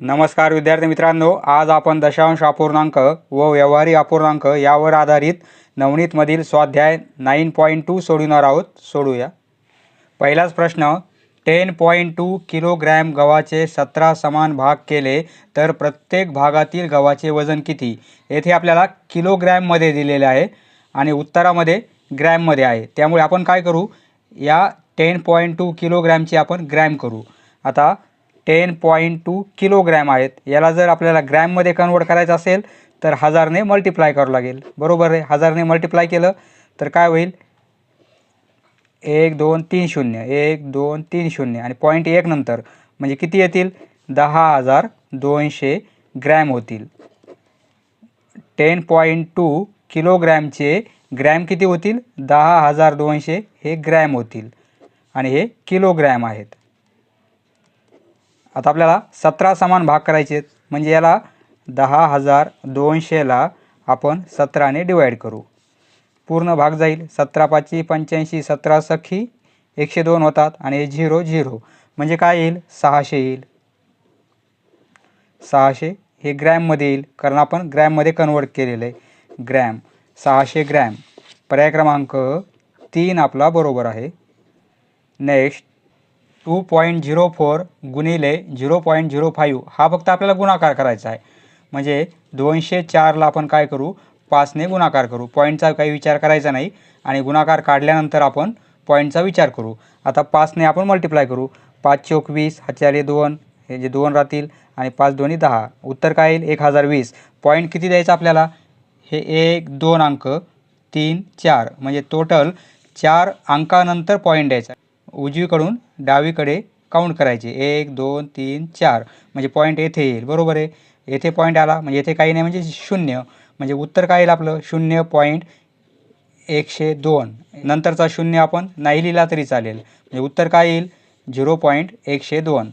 नमस्कार विद्यार्थी मित्रांनो आज आपण दशांश अपूर्णांक व व्यवहारी अपूर्णांक यावर आधारित नवनीतमधील स्वाध्याय नाईन पॉईंट टू सोडवणार आहोत. सोडूया. पहिलाच प्रश्न टेन पॉईंट टू किलोग्रॅम गव्हाचे सतरा समान भाग केले तर प्रत्येक भागातील गव्हाचे वजन किती? येथे आपल्याला किलोग्रॅममध्ये दिलेले आहे आणि उत्तरामध्ये ग्रॅममध्ये आहे. त्यामुळे आपण काय करू? या टेन पॉईंट टू किलोग्रॅमची आपण ग्रॅम करू. आता टेन पॉईंट टू किलोग्रॅम आहेत. याला जर आपल्याला ग्रॅममध्ये कन्वर्ट करायचं असेल तर हजारने मल्टिप्लाय करावं लागेल. बरोबर आहे? हजारने मल्टिप्लाय केलं तर काय होईल? एक दोन तीन शून्य. एक दोन तीन शून्य. आणि पॉईंट एक नंतर म्हणजे किती येतील? दहा हजार दोनशे ग्रॅम होतील. टेन पॉईंट टू किलोग्रॅमचे ग्रॅम किती होतील? दहा हजार दोनशे हे ग्रॅम होतील. आणि हे किलोग्रॅम आहेत. आता आपल्याला सतरा समान भाग करायचे आहेत. म्हणजे याला दहा हजार दोनशेला आपण सतराने डिवाईड करू. पूर्ण भाग जाईल. सतरा पाचशे पंच्याऐंशी सतरा सखी एकशे दोन होतात आणि झिरो झिरो. म्हणजे काय येईल? सहाशे येईल. सहाशे हे ग्रॅममध्ये येईल. कारण आपण ग्रॅममध्ये कन्वर्ट केलेलं आहे. ग्रॅम सहाशे ग्रॅम पर्याय क्रमांक तीन आपला बरोबर आहे. Next two point zero four गुणिले झिरो पॉईंट झिरो फाईव्ह हा फक्त आपल्याला गुणाकार करायचा आहे. म्हणजे दोनशे चारला आपण काय करू? पाचने गुणाकार करू. पॉईंटचा काही विचार करायचा नाही आणि गुणाकार काढल्यानंतर आपण पॉईंटचा विचार करू. आता पाचने आपण मल्टिप्लाय करू. पाच चौक वीस दोन हे जे दोन राहतील आणि पाच दोन्ही दहा. उत्तर काय येईल? एक हजार वीस. पॉईंट किती द्यायचं आपल्याला? हे एक दोन अंक तीन चार. म्हणजे टोटल चार अंकानंतर पॉईंट द्यायचा उजवीकडून डावीकडे काउंट करायचे. एक दोन तीन चार. म्हणजे पॉईंट येथे येईल. बरोबर आहे? येथे पॉईंट आला. म्हणजे येथे काही नाही. म्हणजे शून्य. म्हणजे उत्तर काय येईल आपलं? शून्य पॉईंट एकशे दोन. नंतरचा शून्य आपण नाही लिहिला तरी चालेल. म्हणजे उत्तर काय येईल? झिरो पॉईंट एकशे दोन.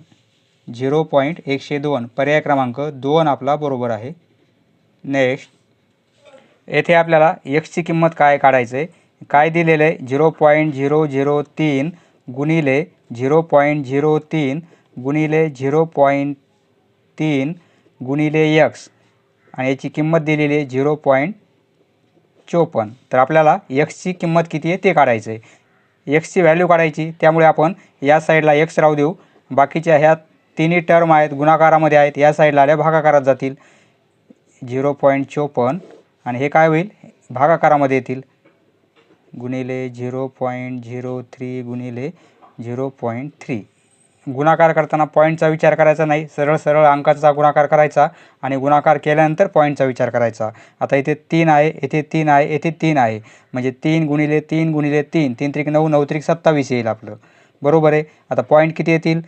झिरो पॉईंट एकशे दोन. पर्याय क्रमांक दोन आपला बरोबर आहे. नेक्स्ट येथे आपल्याला एक्सची किंमत काय काढायचं आहे काय दिलेलं आहे? झिरो पॉईंट झिरो झिरो तीन. गुणिले झिरो पॉईंट झिरो तीन गुणिले झिरो पॉईंट तीन गुणिले यक्स आणि याची किंमत दिलेली आहे झिरो पॉईंट चोपन्न. तर आपल्याला एक्सची किंमत किती आहे ते काढायचं आहे. एक्सची व्हॅल्यू काढायची त्यामुळे आपण या साईडला एक्स राहू देऊ. बाकीच्या ह्या तिन्ही टर्म आहेत गुणाकारामध्ये आहेत या साईडला आल्या भागाकारात जातील. झिरो पॉईंट चोपन्न. आणि हे काय होईल? भागाकारामध्ये येतील. गुणिले झिरो पॉईंट झिरो थ्री गुणिले झिरो पॉईंट थ्री. गुणाकार करताना पॉईंटचा विचार करायचा नाही. सरळ सरळ अंकाचा गुणाकार करायचा आणि गुणाकार केल्यानंतर पॉईंटचा विचार करायचा. आता इथे तीन आहे येथे तीन आहे येथे तीन आहे. म्हणजे तीन गुणिले तीन गुणिले तीन. तीन त्रिक नऊ नऊ त्रिक सत्तावीस येईल आपलं. बरोबर आहे? आता पॉईंट किती येतील?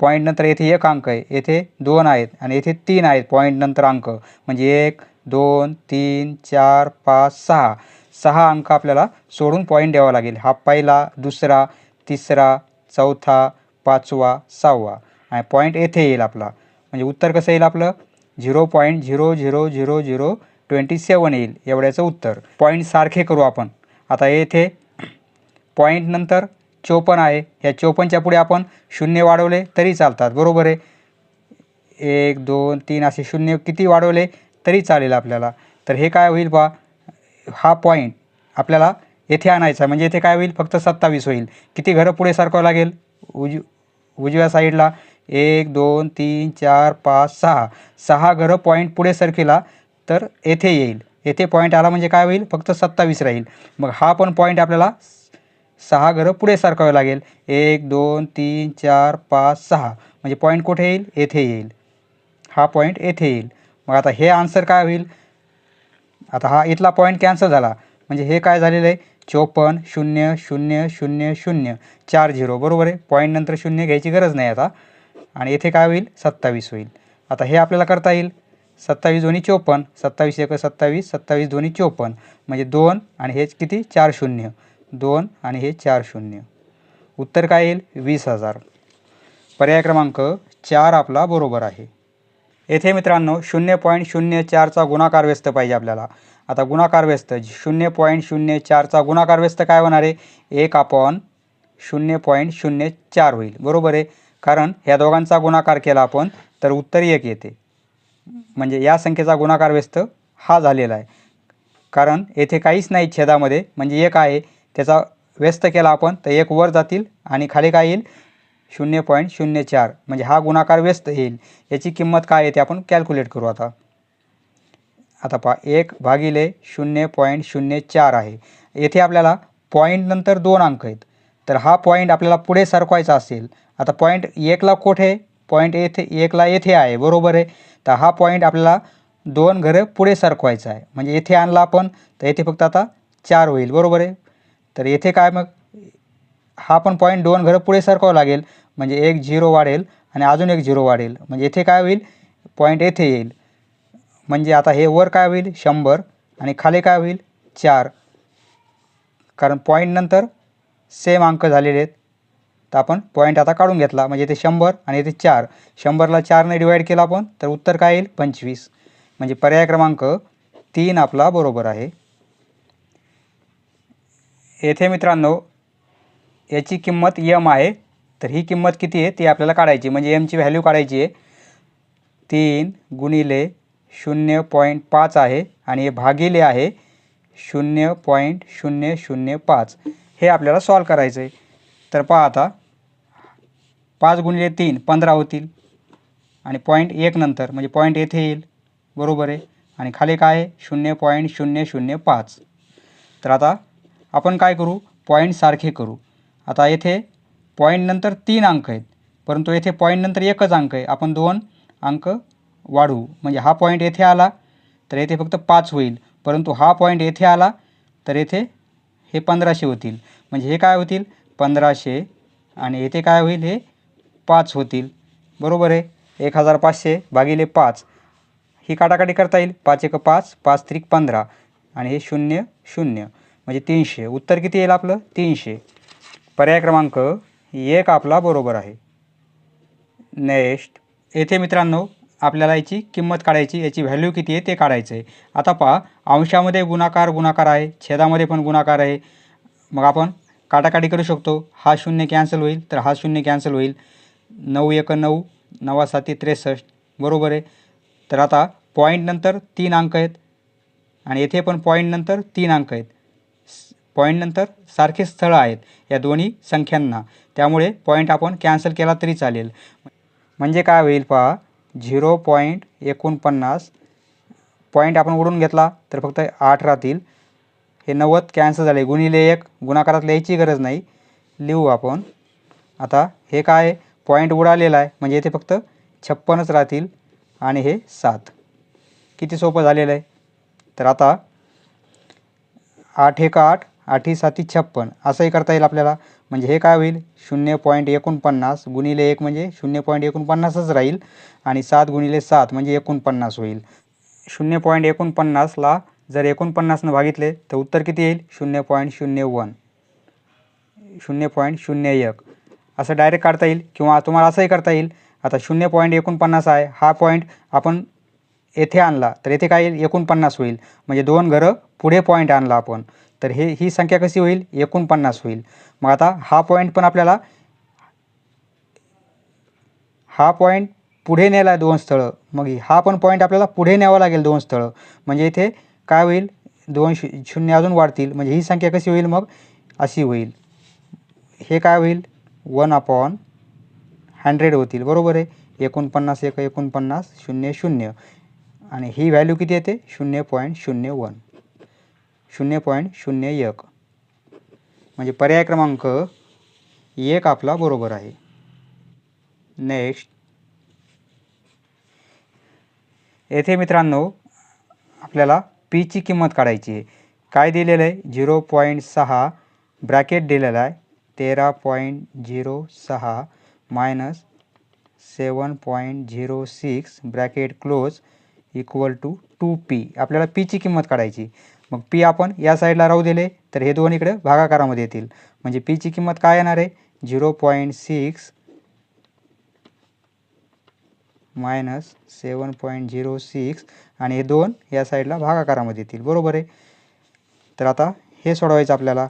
पॉईंट नंतर येथे एक अंक आहे. येथे दोन आहेत आणि येथे तीन आहेत पॉईंट नंतर अंक. म्हणजे एक दोन तीन चार पाच सहा. सहा अंक आपल्याला सोडून पॉईंट द्यावा लागेल. हा पहिला दुसरा तिसरा चौथा पाचवा सहावा. आणि पॉईंट येथे येईल आपला. म्हणजे उत्तर कसं येईल आपलं? Zero point zero zero zero zero twenty seven येईल. एवढ्याचं उत्तर. पॉईंट सारखे करू आपण. आता येथे पॉईंट नंतर चोपन्न आहे. या चोपन्नच्या पुढे आपण शून्य वाढवले तरी चालतात. बरोबर आहे? एक दोन तीन असे शून्य किती वाढवले तरी चालेल आपल्याला. तर हे काय होईल बा हा पॉईंट आपल्याला येथे आणायचा म्हणजे येथे काय होईल? फक्त सत्तावीस होईल. किती घरं पुढे सरकावं लागेल? उज उजव्या साईडला एक दोन तीन चार पाच सहा. सहा घरं पॉईंट पुढे सरकेला तर येथे येईल. येथे पॉईंट आला म्हणजे काय होईल? फक्त सत्तावीस राहील. मग हा पण पॉईंट आपल्याला सहा घरं पुढे सरकावं लागेल. एक दोन तीन चार पाच सहा. म्हणजे पॉईंट कुठे येईल? येथे येईल. हा पॉईंट येथे येईल. मग आता हे आन्सर काय होईल? आता हा इथला पॉईंट कॅन्सल झाला. म्हणजे हे काय झालेलं आहे? चोपन्न शून्य शून्य शून्य शून्य चार झिरो. बरोबर आहे? पॉईंट नंतर शून्य घ्यायची गरज नाही आता. आणि येथे काय होईल? सत्तावीस होईल. आता हे आपल्याला करता येईल. सत्तावीस दोन्ही चोपन्न सत्तावीस एक सत्तावीस सत्तावीस दोन्ही चोपन्न. म्हणजे दोन आणि हेच किती? चार शून्य. दोन आणि हे चार शून्य. उत्तर काय येईल? वीस हजार. पर्याय क्रमांक चार आपला बरोबर आहे. येथे मित्रांनो शून्य पॉईंट शून्य चारचा गुणाकार व्यस्त पाहिजे आपल्याला. आता गुणाकार व्यस्त शून्य पॉईंट शून्य चारचा गुणाकार व्यस्त काय होणार आहे? एक अपॉन शून्य पॉईंट शून्य चार होईल. बरोबर आहे? कारण ह्या दोघांचा गुणाकार केला आपण तर उत्तर एक येते. म्हणजे या संख्येचा गुणाकार व्यस्त हा झालेला आहे. कारण येथे काहीच नाही छेदामध्ये म्हणजे एक आहे त्याचा व्यस्त केला आपण तर एक वर जातील आणि खाली काय येईल? शून्य पॉईंट शून्य चार म्हणजे हा गुणाकार व्यस्त येईल. याची किंमत काय येते? आपण कॅल्क्युलेट करू आता. आता पहा एक भागिले शून्य पॉईंट शून्य चार आहे. येथे आपल्याला पॉईंट नंतर दोन अंक आहेत. तर हा पॉईंट आपल्याला पुढे सरकवायचा असेल. आता पॉईंट एकला कोठे? पॉईंट येथे एकला येथे आहे. बरोबर आहे? तर हा पॉईंट आपल्याला दोन घरं पुढे सरकवायचा आहे. म्हणजे येथे आणला आपण तर येथे फक्त आता चार होईल. बरोबर आहे? तर येथे काय मग? हा पण पॉईंट दोन घरं पुढे सरकावं लागेल. म्हणजे एक झिरो वाढेल आणि अजून एक झिरो वाढेल. म्हणजे येथे काय होईल? पॉईंट येथे येईल. म्हणजे आता हे वर काय होईल? शंभर. आणि खाली काय होईल? चार. कारण पॉईंटनंतर सेम अंक झालेले आहेत. तर आपण पॉईंट आता काढून घेतला. म्हणजे इथे शंभर आणि इथे चार. शंभरला चारने डिवाईड केला आपण तर उत्तर काय येईल? पंचवीस. म्हणजे पर्याय क्रमांक तीन आपला बरोबर आहे. येथे मित्रांनो याची किंमत यम आहे. तर ही किंमत किती आहे? ती आपल्याला काढायची म्हणजे एमची व्हॅल्यू काढायची आहे. तीन गुणिले शून्य पॉईंट पाच आहे. आणि हे भागिले आहे शून्य पॉईंट शून्य शून्य पाच. हे आपल्याला सॉल्व करायचं आहे तर पहा आता. पाच गुणिले तीन पंधरा होतील. आणि पॉईंट एक नंतर म्हणजे पॉईंट येथे येईल. बरोबर आहे. आणि खाली काय आहे? शून्य पॉईंट शून्य शून्य पाच. तर आता आपण काय करू? पॉईंट सारखे करू. आता येथे पॉईंटनंतर तीन अंक आहेत. परंतु येथे पॉईंटनंतर एकच अंक आहे. आपण दोन अंक वाढवू. म्हणजे हा पॉईंट येथे आला तर येथे फक्त पाच होईल. परंतु हा पॉईंट येथे आला तर येथे हे पंधराशे होतील. म्हणजे हे काय होतील? पंधराशे. आणि येथे काय होईल? हे पाच होतील. बरोबर आहे? एक हजार पाचशे भागिले पाच. ही काटाकाटी करता येईल. पाच एक पाच पाच त्रिक पंधरा. आणि हे शून्य शून्य. म्हणजे तीनशे. उत्तर किती येईल आपलं? तीनशे. पर्याय क्रमांक एक आपला बरोबर आहे. नेक्स्ट येथे मित्रांनो आपल्याला याची किंमत काढायची याची व्हॅल्यू किती आहे ते काढायचं आहे. आता पहा अंशामध्ये गुणाकार गुणाकार आहे छेदामध्ये पण गुणाकार आहे. मग आपण काटाकाटी करू शकतो. हा शून्य कॅन्सल होईल तर हा शून्य कॅन्सल होईल. नऊ एक नऊ नवा साती त्रेसष्ट बरोबर आहे. तर आता पॉईंटनंतर तीन अंक आहेत. आणि येथे पण पॉईंटनंतर तीन अंक आहेत. पॉईंटनंतर सारखे स्थळं आहेत या दोन्ही संख्यांना. त्यामुळे पॉईंट आपण कॅन्सल केला तरी चालेल. म्हणजे काय होईल पहा झिरो पॉईंट एकोणपन्नास. पॉईंट आपण उडून घेतला तर फक्त आठ राहतील. हे नव्वद कॅन्सल झाले. गुणिले एक गुणाकारात लिहायची गरज नाही. लिहू आपण. आता हे काय पॉईंट उडालेला आहे. म्हणजे इथे फक्त छप्पनच राहतील आणि हे सात. किती सोपं झालेलं आहे. तर आता आठ एक आठ आठी साती छप्पन. असंही करता येईल आपल्याला. म्हणजे हे काय होईल? शून्य पॉईंट एकोणपन्नास गुणिले एक म्हणजे शून्य पॉईंट एकोणपन्नासच राहील आणि सात गुणिले सात म्हणजे एकोणपन्नास होईल. शून्य पॉईंट एकोणपन्नासला जर एकोणपन्नासनं भागितले तर उत्तर किती येईल? शून्य पॉईंट शून्य वन शून्य पॉईंट शून्य एक. असं डायरेक्ट काढता येईल किंवा तुम्हाला असंही करता येईल. आता शून्य पॉईंट एकोणपन्नास आहे. हा पॉईंट आपण येथे आणला तर येथे काय येईल? एकोणपन्नास होईल. म्हणजे दोन घरं पुढे पॉईंट आणला आपण. तर हे ही संख्या कशी होईल? एकोणपन्नास होईल. मग आता हा पॉईंट पण आपल्याला हा पॉईंट पुढे नेला आहे दोन स्थळं. मग हा पण पॉईंट आपल्याला पुढे न्यावं लागेल दोन स्थळं. म्हणजे इथे काय होईल? दोन शू शून्य अजून वाढतील. म्हणजे ही संख्या कशी होईल मग? अशी होईल. हे काय होईल? वन अपॉन हंड्रेड होतील. बरोबर आहे? एकोणपन्नास एक एकोणपन्नास शून्य शून्य. आणि ही व्हॅल्यू किती येते? शून्य पॉईंट शून्य वन. शून्य पॉईंट शून्य एक. म्हणजे पर्याय क्रमांक एक आपला बरोबर आहे. नेक्स्ट येथे मित्रांनो आपल्याला पीची किंमत काढायची आहे. काय दिलेलं आहे? झिरो पॉईंट सहा ब्रॅकेट दिलेला आहे. तेरा पॉईंट झिरो सहा minus seven point zero six bracket close equal to two P आपल्याला पीची किंमत काढायची मग पी आपण या साईडला राहू दिले तर हे दोन इकडे भागाकारामध्ये येतील. म्हणजे पीची किंमत काय येणार आहे? Zero point six minus seven point zero six आणि हे दोन या साईडला भागाकारामध्ये येतील. बरोबर आहे? तर आता हे सोडवायचं आपल्याला.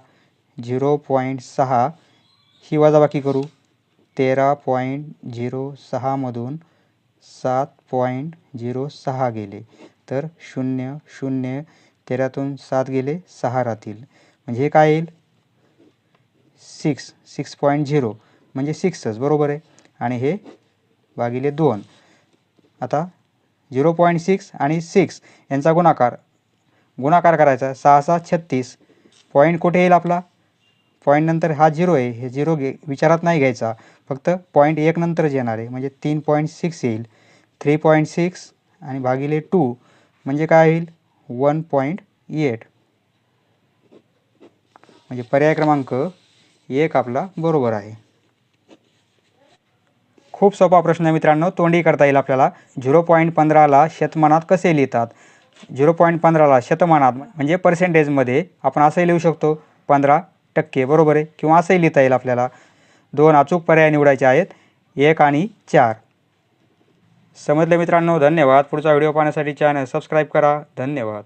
झिरो पॉईंट सहा ही वजाबाकी करू. तेरा पॉईंट झिरो सहामधून सात पॉईंट झिरो सहा गेले. तर शून्य शून्य तेरातून सात गेले सहा राहतील. म्हणजे हे काय येईल? Six six point zero. म्हणजे सिक्सच बरोबर आहे? आणि हे भागिले दोन. आता झिरो पॉईंट सिक्स आणि सिक्स यांचा गुणाकार. गुणाकार करायचा सहा सहा छत्तीस. पॉईंट कुठे येईल आपला? पॉईंट नंतर हा झिरो आहे. हे झिरो घे विचारात नाही घ्यायचा. फक्त पॉईंट एक नंतरच येणार आहे. म्हणजे तीन पॉईंट सिक्स येईल. थ्री पॉईंट सिक्स आणि भागिले टू. म्हणजे काय येईल? One point eight. म्हणजे पर्याय क्रमांक एक आपला बरोबर आहे. खूप सोपा प्रश्न आहे मित्रांनो. तोंडी करता येईल आपल्याला. झिरो पॉईंट पंधराला शतमानात कसे लिहितात? झिरो पॉईंट पंधराला शतमानात म्हणजे पर्सेंटेजमध्ये आपण असंही लिहू शकतो. पंधरा टक्के बरोबर आहे? किंवा असंही लिहिता येईल आपल्याला. दोन अचूक पर्याय निवडायचे आहेत. एक आणि चार. समजले मित्रांनो धन्यवाद. पुढचा व्हिडिओ पाहण्यासाठी चॅनल सबस्क्राईब करा. धन्यवाद.